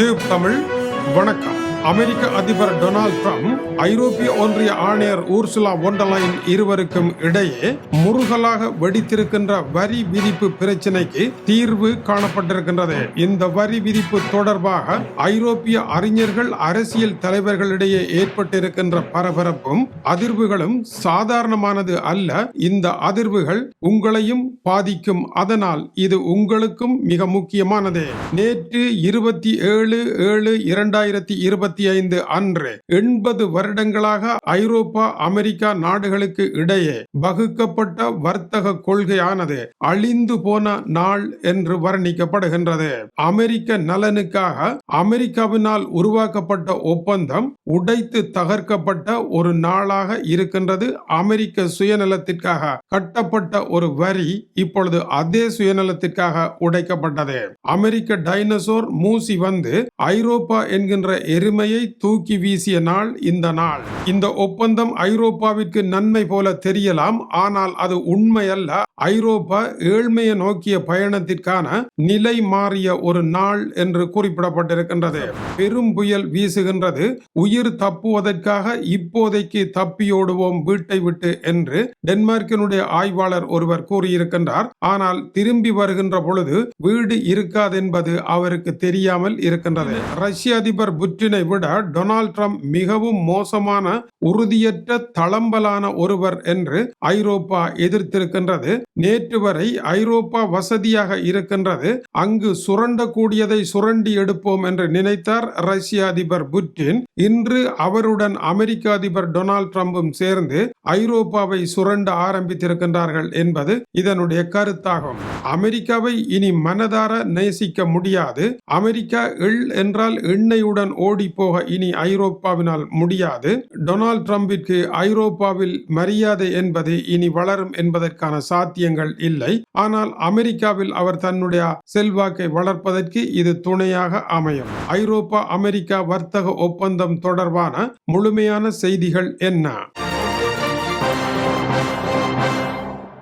Tube Tamil வணக்கம். அமெரிக்க அதிபர் Donald Trump ஐரோப்பிய ஒன்றிய ஆணையர் ஊர்சுலா ஒண்டலைன் இருவருக்கும் இடையே முருகலாக வெடித்திருக்கின்ற வரி விதிப்பு பிரச்சினைக்கு தீர்வு காணப்பட்டிருக்கின்றது. இந்த வரி விதிப்பு தொடர்பாக ஐரோப்பிய அறிஞர்கள் அரசியல் தலைவர்களிடையே ஏற்பட்டிருக்கின்ற பரபரப்பும் அதிர்வுகளும் சாதாரணமானது அல்ல. இந்த அதிர்வுகள் உங்களையும் பாதிக்கும். அதனால் இது உங்களுக்கும் மிக முக்கியமானது. நேற்று இருபத்தி ஏழு ஏழு இரண்டாயிரத்தி இருபத்தி இருபத்தி ஐந்து அன்று எண்பது வருடங்களாக ஐரோப்பா அமெரிக்கா நாடுகளுக்கு இடையே வகுக்கப்பட்ட வர்த்தக கொள்கையானது அழிந்து போன நாள் என்று வர்ணிக்கப்படுகின்றது. அமெரிக்க நலனுக்காக அமெரிக்காவினால் உருவாக்கப்பட்ட ஒப்பந்தம் உடைத்து தகர்க்கப்பட்ட ஒரு நாளாக இருக்கின்றது. அமெரிக்க சுயநலத்திற்காக கட்டப்பட்ட ஒரு வரி இப்பொழுது அதே சுயநலத்திற்காக உடைக்கப்பட்டது. அமெரிக்க டைனசோர் மூசி வந்து ஐரோப்பா என்கின்ற எருமையை தூக்கி வீசிய நாள் இந்த நாள். இந்த ஒப்பந்தம் ஐரோப்பாவிற்கு நன்மை போல தெரியலாம் ஆனால் அது உண்மை அல்ல ஐரோப்பா ஏழ்மையை நோக்கிய பயணத்திற்கான நிலை மாறிய ஒரு நாள் என்று குறிப்பிடப்பட்டிருக்கின்றது. பெரும் புயல் வீசுகின்றது. உயிர் தப்புவதற்காக இப்போதைக்கு தப்பியோடுவோம் வீட்டை விட்டு என்று டென்மார்க்கினுடைய ஆய்வாளர் ஒருவர் கூறியிருக்கின்றார். ஆனால் திரும்பி வருகின்ற பொழுது வீடு இருக்காதென்பது அவருக்கு தெரியாமல் இருக்கின்றது. ரஷ்ய அதிபர் புட்டினை விட டொனால்ட் ட்ரம்ப் மிகவும் மோசமான உறுதியற்ற தளம்பலான ஒருவர் என்று ஐரோப்பா எதிர்த்திருக்கின்றது. நேற்று வரை ஐரோப்பா வசதியாக இருக்கின்றது. அங்கு சுரண்டக்கூடியதை சுரண்டி எடுப்போம் என்று நினைத்தார் ரஷ்ய அதிபர் புட்டின். இன்று அவருடன் அமெரிக்க அதிபர் டொனால்ட் ட்ரம்பும் சேர்ந்து ஐரோப்பாவை சுரண்ட ஆரம்பித்திருக்கின்றார்கள் என்பது இதனுடைய கருத்தாகும். அமெரிக்காவை இனி மனதார நேசிக்க முடியாது. அமெரிக்கா எள் என்றால் எண்ணெயுடன் ஓடி போக இனி ஐரோப்பாவினால் முடியாது. டொனால்ட் ட்ரம்பிற்கு ஐரோப்பாவில் மரியாதை என்பது இனி வளரும் என்பதற்கான சாத்தியங்கள் இல்லை. ஆனால் அமெரிக்காவில் அவர் தன்னுடைய செல்வாக்கை வளர்ப்பதற்கு இது துணையாக அமையும். ஐரோப்பா அமெரிக்கா வர்த்தக ஒப்பந்தம் தொடர்பான முழுமையான செய்திகள் என்ன?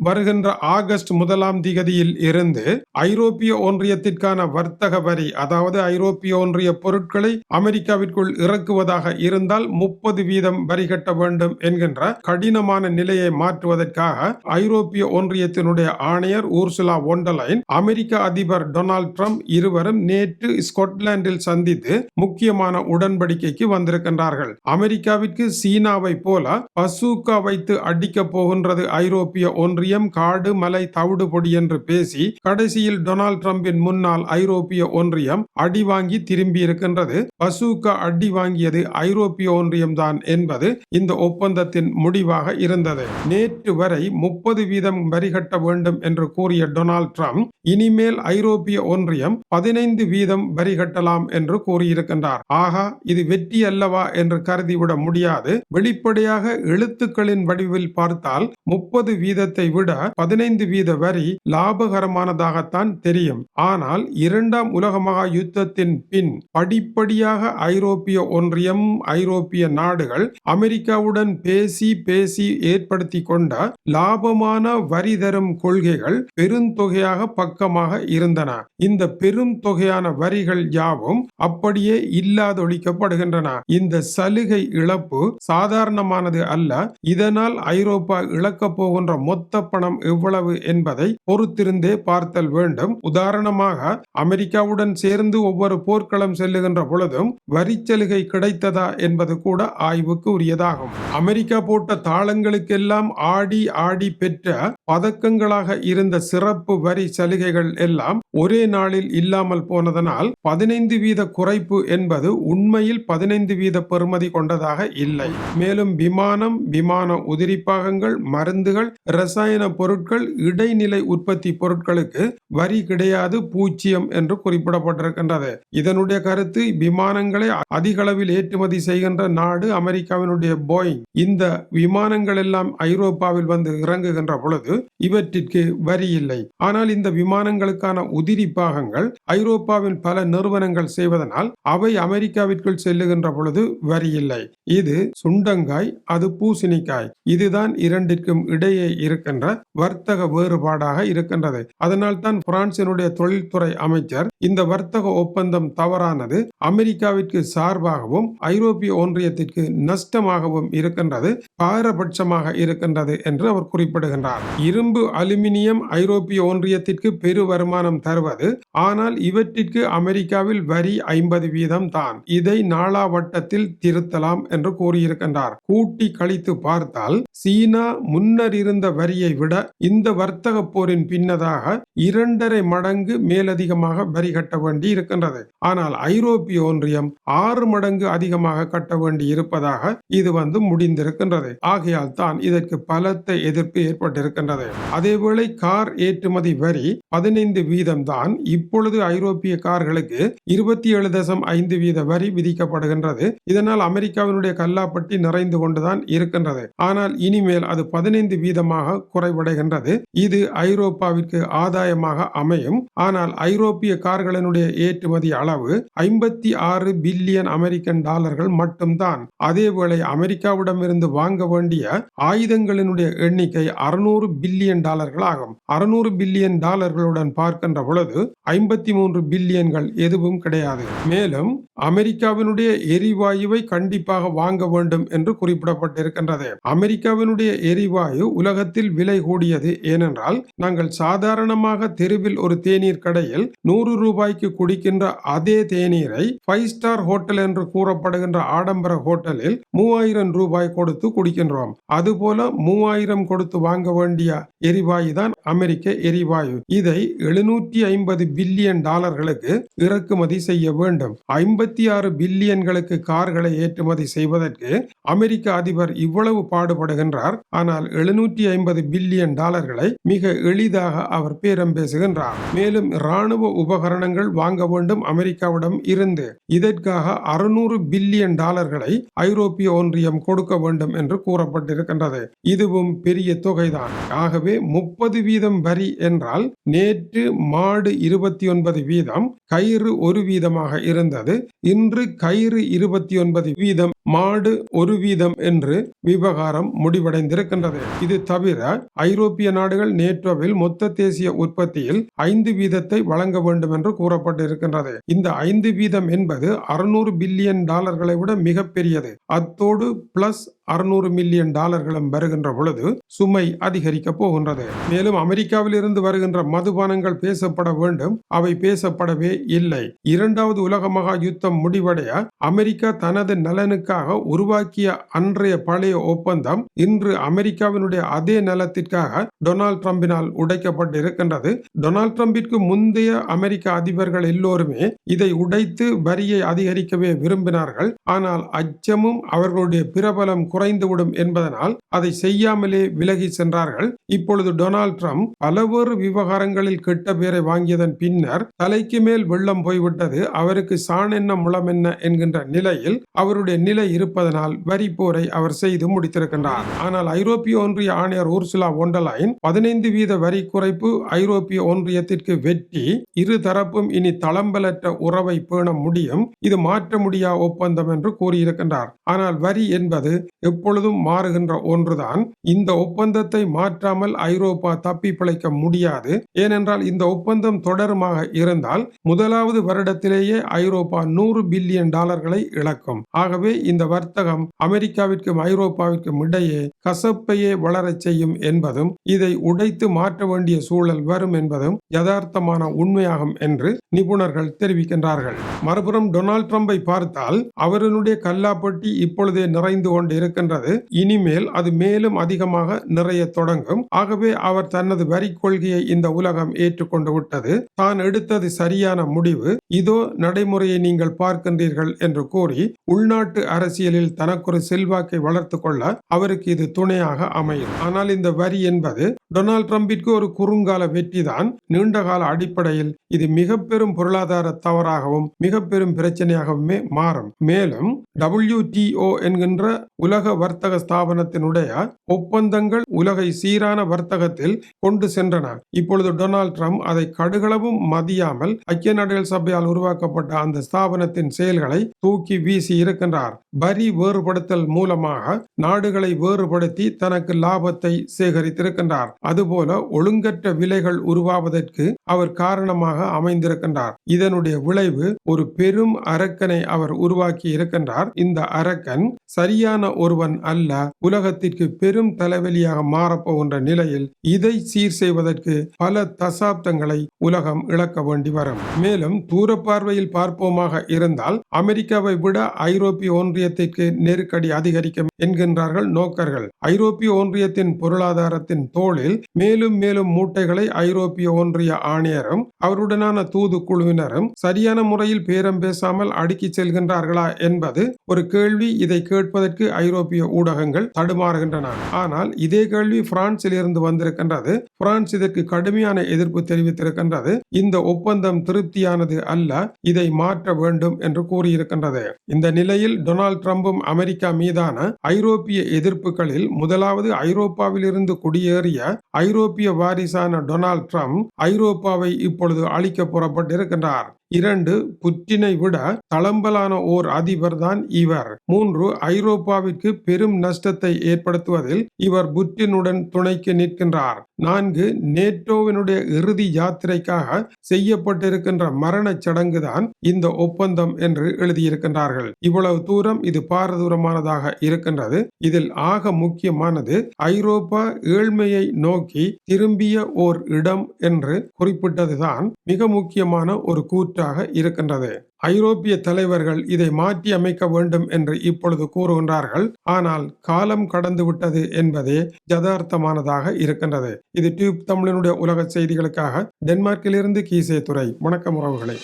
வருகின்ற ஆகஸ்ட் முதலாம் திகதியில் இருந்து ஐரோப்பிய ஒன்றியத்திற்கான வர்த்தக வரி அதாவது ஐரோப்பிய ஒன்றிய பொருட்களை அமெரிக்காவிற்குள் இறக்குவதாக இருந்தால் முப்பது வீதம் வரி கட்ட வேண்டும் என்கின்ற கடினமான நிலையை மாற்றுவதற்காக ஐரோப்பிய ஒன்றியத்தினுடைய ஆணையர் ஊர்சுலா ஒண்டலைன் அமெரிக்க அதிபர் டொனால்ட் ட்ரம்ப் இருவரும் நேற்று ஸ்கொட்லாந்தில் சந்தித்து முக்கியமான உடன்படிக்கைக்கு வந்திருக்கின்றார்கள். அமெரிக்காவிற்கு சீனாவை போல பசூக்கா வைத்து அடிக்கப் போகின்றது ஐரோப்பிய ஒன்றிய ஒன்றியம் காடு மலை தவிடு பொடி என்று பேசி கடைசியில் டொனால்ட் டிரம்பின் முன்னாள் ஐரோப்பிய ஒன்றியம் அடி வாங்கி திரும்பி இருக்கின்றது. பசூக்கா அடி வாங்கியது ஐரோப்பிய ஒன்றியம் தான் என்பது இந்த ஒப்பந்தத்தின் முடிவாக இருந்தது. நேற்று வரை முப்பது வீதம் வரி கட்ட வேண்டும் என்று கூறிய டொனால்ட் ட்ரம்ப் இனிமேல் ஐரோப்பிய ஒன்றியம் பதினைந்து வீதம் வரி கட்டலாம் என்று கூறியிருக்கின்றார். ஆகா இது வெற்றி அல்லவா என்று கருதிவிட முடியாது. வெளிப்படையாக எழுத்துக்களின் வடிவில் பார்த்தால் முப்பது வீதத்தை விட விட பதினைந்து வீத வரி லாபகரமானதாகத்தான் தெரியும். ஆனால் இரண்டாம் உலக மகா யுத்தத்தின் பின் படிப்படியாக ஐரோப்பிய ஒன்றியம் ஐரோப்பிய நாடுகள் அமெரிக்காவுடன் பேசி பேசி ஏற்படுத்தி கொண்ட லாபமான வரி தரும் கொள்கைகள் பெருந்தொகையாக பக்கமாக இருந்தன. இந்த பெரும் தொகையான வரிகள் யாவும் அப்படியே இல்லாதொழிக்கப்படுகின்றன. இந்த சலுகை இழப்பு சாதாரணமானது அல்ல. இதனால் ஐரோப்பா இழக்கப் போகின்ற மொத்த பணம் எவ்வளவு என்பதை பொறுத்திருந்தே பார்த்தல் வேண்டும். உதாரணமாக அமெரிக்காவுடன் சேர்ந்து ஒவ்வொரு போர்க்களம் செல்லுகின்ற பொழுதும் வரிச்சலுகை கிடைத்ததா என்பது கூட ஆய்வுக்கு உரியதாகும். அமெரிக்கா போட்ட தாளங்களுக்கெல்லாம் ஆடி ஆடி பெற்ற பதக்கங்களாக இருந்த சிறப்பு வரி சலுகைகள் எல்லாம் ஒரே நாளில் இல்லாமல் போனதனால் பதினைந்து வீத குறைப்பு என்பது உண்மையில் பதினைந்து வீத பெறுமதி கொண்டதாக இல்லை. மேலும் விமானம் விமான உதிரிப்பாகங்கள் மருந்துகள் ரசாயன பொருட்கள் இடைநிலை உற்பத்தி பொருட்களுக்கு வரி கிடையாது பூஜ்ஜியம் என்று குறிப்பிடப்பட்டிருக்கின்றது. இதனுடைய கருத்து விமானங்களை அதிக அளவில் ஏற்றுமதி செய்கின்ற நாடு அமெரிக்காவினுடைய போயிங். இந்த விமானங்கள் எல்லாம் ஐரோப்பாவில் வந்து இறங்குகின்ற பொழுது இவற்றிற்கு வரி இல்லை. ஆனால் இந்த விமானங்களுக்கான உதிரி பாகங்கள் ஐரோப்பாவின் பல நிறுவனங்கள் செய்வதனால் அவை அமெரிக்காவிற்குள் செல்லுகின்ற பொழுது வரி இல்லை. இது சுண்டங்காய் அது பூசணிக்காய். இதுதான் இரண்டிற்கும் இடையே இருக்கின்ற வர்த்தக வேறுபாடாக இருக்கின்றது. அதனால் தான் பிரான்சினுடைய தொழில்துறை அமைச்சர் இந்த வர்த்தக ஒப்பந்தம் தவறானது அமெரிக்காவிற்கு சார்பாகவும் ஐரோப்பிய ஒன்றியத்திற்கு நஷ்டமாகவும் இருக்கின்றது. பாரபட்சமாக இருக்கின்றது என்று அவர் குறிப்பிடுகின்றார். இரும்பு அலுமினியம் ஐரோப்பிய ஒன்றியத்திற்கு பெரு வருமானம் தருவது ஆனால் இவற்றிற்கு அமெரிக்காவில் வரி ஐம்பது வீதம் தான். இதை நாளாவட்டத்தில் திருத்தலாம் என்று கூறியிருக்கின்றார். கூட்டி கழித்து பார்த்தால் சீனா முன்னர் இருந்த வரியை விட இந்த வர்த்தக போரின் பின்னதாக இரண்டரை மடங்கு மேலதிகமாக வரி கட்ட வேண்டி இருக்கின்றது. ஆனால் ஐரோப்பிய ஒன்றியம் ஆறு மடங்கு அதிகமாக கட்ட வேண்டி இருப்பதாக இது வந்து முடிந்திருக்கின்றது. ஆகையால் தான் இதற்கு பலத்த எதிர்ப்பு ஏற்பட்டிருக்கின்றது. அதேவேளை கார் ஏற்றுமதி வரி பதினைந்து வீதம் தான் இப்பொழுது ஐரோப்பிய கார்களுக்கு இருபத்தி ஏழு தசம் ஐந்து வீத வரி விதிக்கப்படுகின்றது. இதனால் அமெரிக்காவினுடைய கல்லாப்பட்டி நிறைந்து கொண்டுதான் இருக்கின்றது. ஆனால் இனிமேல் அது பதினைந்து வீதமாக குறைவடைகின்றது. இது ஐரோப்பாவிற்கு ஆதாயமாக அமையும். ஆனால் ஐரோப்பிய கார்களினுடைய ஏற்றுமதி அளவு ஐம்பத்தி ஆறு பில்லியன் அமெரிக்கன் டாலர்கள் மட்டும்தான். அதேவேளை அமெரிக்காவிடமிருந்து வாங்க வேண்டிய ஆயுதங்களினுடைய எண்ணிக்கை அறுநூறு பில்லியன் டாலர்கள் ஆகும் அறுநூறு பில்லியன் டாலர்களுடன் பார்க்கின்ற பொழுது ஐம்பத்தி மூன்று பில்லியன்கள் எதுவும் கிடையாது. மேலும் அமெரிக்காவினுடைய எரிவாயுவை கண்டிப்பாக வாங்க வேண்டும் என்று குறிப்பிடப்பட்டிருக்கின்றது. அமெரிக்காவினுடைய எரிவாயு உலகத்தில் விலை கூடியது ஏனென்றால் நாங்கள் சாதாரணமாக தெருவில் ஒரு தேநீர் கடையில் நூறு ரூபாய்க்கு குடிக்கின்ற அதே தேநீரை ஃபைவ் ஸ்டார் ஹோட்டல் என்று கூறப்படுகின்ற ஆடம்பர ஹோட்டலில் மூவாயிரம் ரூபாய் கொடுத்து குடிக்கின்றோம். அதுபோல மூவாயிரம் கொடுத்து வாங்க வேண்டிய எரிவாயு தான் அமெரிக்க எரிவாயு. இதை எழுநூற்றி ஐம்பது பில்லியன் டாலர்களுக்கு இறக்குமதி செய்ய வேண்டும். ஐம்பத்தி ஆறு பில்லியன்களுக்கு கார்களை ஏற்றுமதி செய்வதற்கு அமெரிக்க அதிபர் இவ்வளவு பாடுபடுகின்றார். ஆனால் எழுநூற்றி ஐம்பது பில்லியன் டாலர்களை மிக எளிதாக அவர் பேரம் பேசுகின்றார். மேலும் இராணுவ உபகரணங்கள் வாங்க வேண்டும் அமெரிக்காவிடம் இருந்து. இதற்காக அறுநூறு பில்லியன் டாலர்களை ஐரோப்பிய ஒன்றியம் கொடுக்க வேண்டும் என்று கூறப்பட்டிருக்கின்றது. இதுவும் பெரிய தொகைதான். ஆகவே முப்பது வீதம் வரி என்றால் நேற்று மாடு இருபத்தி ஒன்பது வீதம் கயிறு ஒரு வீதமாக இருந்தது. இன்று கயிறு இருபத்தி ஒன்பது வீதம் மாடு ஒரு வீதம் என்று விவகாரம் முடிவடைந்திருக்கின்றது. இது தவிர ஐரோப்பிய நாடுகள் நேட்டோவில் மொத்த தேசிய உற்பத்தியில் ஐந்து வீதத்தை வழங்க வேண்டும் என்று கூறப்பட்டிருக்கின்றது. இந்த ஐந்து வீதம் என்பது அறுநூறு பில்லியன் டாலர்களை விட மிகப்பெரியது. அத்தோடு பிளஸ் அறுநூறு மில்லியன் டாலர்களும் வருகின்ற பொழுது சுமை அதிகரிக்க போகின்றது. மேலும் அமெரிக்காவில் இருந்து வருகின்ற மதுபானங்கள் பேசப்பட வேண்டும். அவை பேசப்படவே இல்லை. இரண்டாவது உலக மகா யுத்தம் முடிவடைய அமெரிக்கா தனது நலனுக்காக உருவாக்கிய அன்றைய பழைய ஒப்பந்தம் இன்று அமெரிக்காவினுடைய அதே நலத்திற்காக டொனால்ட் ட்ரம்பினால் உடைக்கப்பட்டிருக்கின்றது. டொனால்ட் ட்ரம்பிற்கு முந்தைய அமெரிக்க அதிபர்கள் எல்லோருமே இதை உடைத்து வரியை அதிகரிக்கவே விரும்பினார்கள். ஆனால் அச்சமும் அவர்களுடைய பிரபலம் குறைந்துவிடும் என்பதனால் அதை செய்யாமலே விலகி சென்றார்கள். இப்பொழுது டொனால்ட் ட்ரம்ப் பலவேறு விவகாரங்களில் கெட்ட பேரை வாங்கியதன் பின்னர் தலைக்கு மேல் வெள்ளம் போய்விட்டது. அவருக்கு சாண் என்ன முளம் என்ன என்கின்ற நிலையில் அவருடைய நிலை இருப்பதனால் வரி போரை அவர் செய்து முடித்திருக்கின்றார். ஆனால் ஐரோப்பிய ஒன்றிய ஆணையர் ஊர்சுலா ஒண்டலைன் பதினைந்து வீத வரி குறைப்பு ஐரோப்பிய ஒன்றியத்திற்கு வெற்றி இரு தரப்பும் இனி தளம்பலற்ற உறவை பேண முடியும். இது மாற்ற முடியா ஒப்பந்தம் என்று கூறியிருக்கின்றார். ஆனால் வரி என்பது எப்பொழுதும் மாறுகின்ற ஒன்றுதான். இந்த ஒப்பந்தத்தை மாற்றாமல் ஐரோப்பா தப்பி பிழைக்க முடியாது. ஏனென்றால் இந்த ஒப்பந்தம் தொடருமாக இருந்தால் முதலாவது வருடத்திலேயே ஐரோப்பா நூறு பில்லியன் டாலர்களை இழக்கும். ஆகவே இந்த வர்த்தகம் அமெரிக்காவிற்கும் ஐரோப்பாவிற்கும் இடையே கசப்பையே வளரச் செய்யும் என்பதும் இதை உடைத்து மாற்ற வேண்டிய சூழல் வரும் என்பதும் யதார்த்தமான உண்மையாகும் என்று நிபுணர்கள் தெரிவிக்கின்றார்கள். மறுபுறம் டொனால்ட் ட்ரம்பை பார்த்தால் அவருடைய கல்லாப்பட்டி இப்பொழுதே நிறைந்து கொண்டு இருக்கின்றது. இனிமேல் அது மேலும் அதிகமாக நிறைய தொடங்கும். ஆகவே அவர் தனது வரி கொள்கையை இந்த உலகம் ஏற்றுக்கொண்டு விட்டது. தான் எடுத்தது சரியான முடிவு. இதோ நடைமுறையை நீங்கள் பார்க்கின்றீர்கள் என்று கூறி உள்நாட்டு அரசியலில் தனக்கொரு செல்வாக்கை வளர்த்து கொள்ள அவருக்கு இது துணையாக அமையும். ஆனால் இந்த வரி என்பது டொனால்ட் ட்ரம்பிற்கு ஒரு குறுங்கால வெற்றிதான். நீண்டகால அடிப்படையில் இது மிக பெரும் பொருளாதார தவறாகவும் மிக பெரும் பிரச்சனையாகவுமே மாறும். மேலும் WTO என்கின்ற உலக உலக வர்த்தக ஸ்தாபனத்தினுடைய ஒப்பந்தங்கள் உலகை சீரான வர்த்தகத்தில் கொண்டு சென்றன. இப்பொழுது டொனால்ட் ட்ரம்ப் அதை கடுகளவும் மதியாமல் ஐக்கிய நாடுகள் சபையால் உருவாக்கப்பட்ட அந்த ஸ்தாபனத்தின் செயல்களை தூக்கி வீசி இருக்கின்றார். வரி வேறுபடுத்தல் மூலமாக நாடுகளை வேறுபடுத்தி தனக்கு லாபத்தை சேகரித்திருக்கின்றார். அதுபோல ஒழுங்கற்ற விலைகள் உருவாவதற்கு அவர் காரணமாக அமைந்திருக்கின்றார். இதனுடைய விளைவு ஒரு பெரும் அரக்கனை அவர் உருவாக்கி இருக்கின்றார். இந்த அரக்கன் சரியான ஒரு ஒருவன் அல்ல உலகத்திற்கு பெரும் தலைவலியாக மாறப்போகின்ற நிலையில் இதை சீர் செய்வதற்கு பல தசாப்தங்களை உலகம் இழக்க வேண்டி வரும். மேலும் தூர பார்வையில் பார்ப்போமாக இருந்தால் அமெரிக்காவை விட ஐரோப்பிய ஒன்றியத்திற்கு நெருக்கடி அதிகரிக்கும் என்கின்றார்கள் நோக்கர்கள். ஐரோப்பிய ஒன்றியத்தின் பொருளாதாரத்தின் தோளில் மேலும் மேலும் மூட்டைகளை ஐரோப்பிய ஒன்றிய ஆணையரும் அவருடனான தூது குழுவினரும் சரியான முறையில் பேரம் பேசாமல் அடுக்கிச் செல்கின்றார்களா என்பது ஒரு கேள்வி. இதை கேட்பதற்கு ஐரோப்பிய ஊடகங்கள் தடுமாறுகின்றன. ஆனால் இதே கேள்வி பிரான்சில் இருந்து வந்திருக்கின்றது. பிரான்ஸ் இதற்கு கடுமையான எதிர்ப்பு தெரிவித்திருக்கின்றது. இந்த ஒப்பந்தம் திருப்தியானது அல்ல இதை மாற்ற வேண்டும் என்று கூறியிருக்கின்றது. இந்த நிலையில் டொனால்ட் ட்ரம்பும் அமெரிக்கா மீதான ஐரோப்பிய எதிர்ப்புகளில் முதலாவது ஐரோப்பாவில் இருந்து குடியேறிய ஐரோப்பிய வாரிசான டொனால்ட் ட்ரம்ப் ஐரோப்பாவை இப்பொழுது அழிக்க புறப்பட்டிருக்கின்றார். இரண்டு புற்றினை விட தளம்பலான ஓர் அதிபர் தான் இவர். மூன்று ஐரோப்பாவிற்கு பெரும் நஷ்டத்தை ஏற்படுத்துவதில் இவர் புற்றினுடன் துணைக்கு நிற்கின்றார். நான்கு நேட்டோவினுடைய இறுதி யாத்திரைக்காக செய்யப்பட்டிருக்கின்ற மரணச் சடங்குதான் இந்த ஒப்பந்தம் என்று எழுதியிருக்கின்றார்கள். இவ்வளவு தூரம் இது பாரதூரமானதாக இருக்கின்றது. இதில் ஆக முக்கியமானது ஐரோப்பா ஏழ்மையை நோக்கி திரும்பிய ஓர் இடம் என்று குறிப்பிட்டதுதான் மிக முக்கியமான ஒரு கூற்று. கூற்றாக இருக்கின்றது. ஐரோப்பிய தலைவர்கள் இதை மாற்றி அமைக்க வேண்டும் என்று இப்பொழுது கூறுகின்றார்கள். ஆனால் காலம் கடந்து விட்டது என்பதே யதார்த்தமானதாக இருக்கின்றது. இது டியூப் தமிழனுடைய உலக செய்திகளுக்காக டென்மார்க்கிலிருந்து கீசே துறை வணக்கம் உறவுகளை.